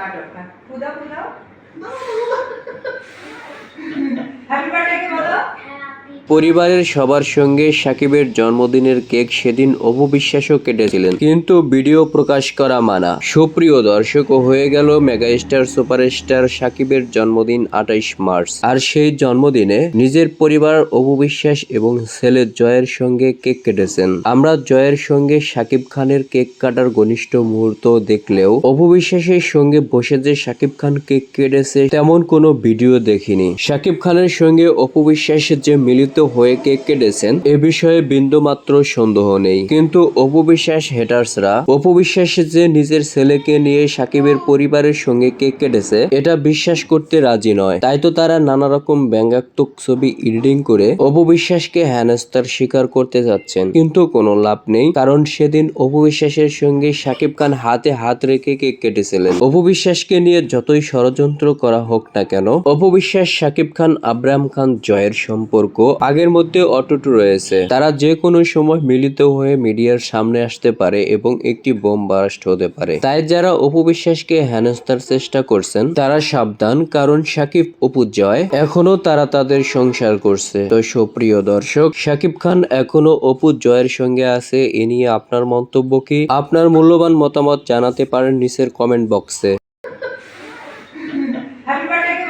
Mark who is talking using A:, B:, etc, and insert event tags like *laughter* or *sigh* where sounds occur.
A: કાઢો. ખુદા ખુદા *laughs*
B: পরিবারের সবার সঙ্গে সাকিবের জন্মদিনের কেক সেদিন অপবিশ্বাসও কেটেছিলেন। কিন্তু ভিডিও প্রকাশ করা মানা। সুপ্রিয় দর্শক হয়ে গেল মেগাস্টার সুপারস্টার সাকিবের জন্মদিন আঠাইশ মার্চ। আর সেই জন্মদিনে নিজের পরিবার অপবিশ্বাস এবং ছেলে জয়ের সঙ্গে কেক কেটেছেন। আমরা জয়ের সঙ্গে সাকিব খানের কেক কাটার ঘনিষ্ঠ মুহূর্ত দেখলেও অপবিশ্বাসের সঙ্গে বসে যে সাকিব খান কেক কেটেছে, তেমন কোনো ভিডিও দেখিনি। সাকিব খানের সঙ্গে অপবিশ্বাসের যে মিলিত হয়ে কেক কেটেছেন? এ বিষয়ে বিন্দুমাত্র সন্দেহ নেই। কিন্তু অপবিশ্বাস হেটার্সরা অপবিশ্বাসের যে নিজের ছেলেকে নিয়ে সাকিবের পরিবারের সঙ্গে কেক কেটেছে, এটা বিশ্বাস করতে রাজি নয়। তাই তো তারা নানা রকম ব্যঙ্গাত্মক ছবি এডিটিং করে অপবিশ্বাসকে হেনস্তার স্বীকার করতে যাচ্ছেন। কিন্তু কোনো লাভ নেই, কারণ সেদিন অপবিশ্বাসের সঙ্গে সাকিব খান হাতে হাত রেখে কেক কেটেছিলেন। অপবিশ্বাসকে নিয়ে যতই ষড়যন্ত্র করা হোক না কেন, অপবিশ্বাস, সাকিব খান আব্রাহাম খান জয়ের সম্পর্ক আগের মধ্যে অটুট রয়েছে। তারা যে কোনো সময় মিলিত হয়ে মিডিয়ার সামনে আসতে পারে এবং একটি বোম বারাস্ট হতে পারে। তাই যারা অপবিশ্বাসকে হেনস্থার চেষ্টা করছেন তারা সাবধান কারণ সাকিব অপু জয় এখনও তারা তাদের সংসার করছে। তো সুপ্রিয় দর্শক সাকিব খান এখনও অপু জয়ের সঙ্গে আছে এ নিয়ে আপনার মন্তব্য কি? আপনার মূল্যবান মতামত জানাতে পারেন নিচের কমেন্ট বক্সে Happy birthday.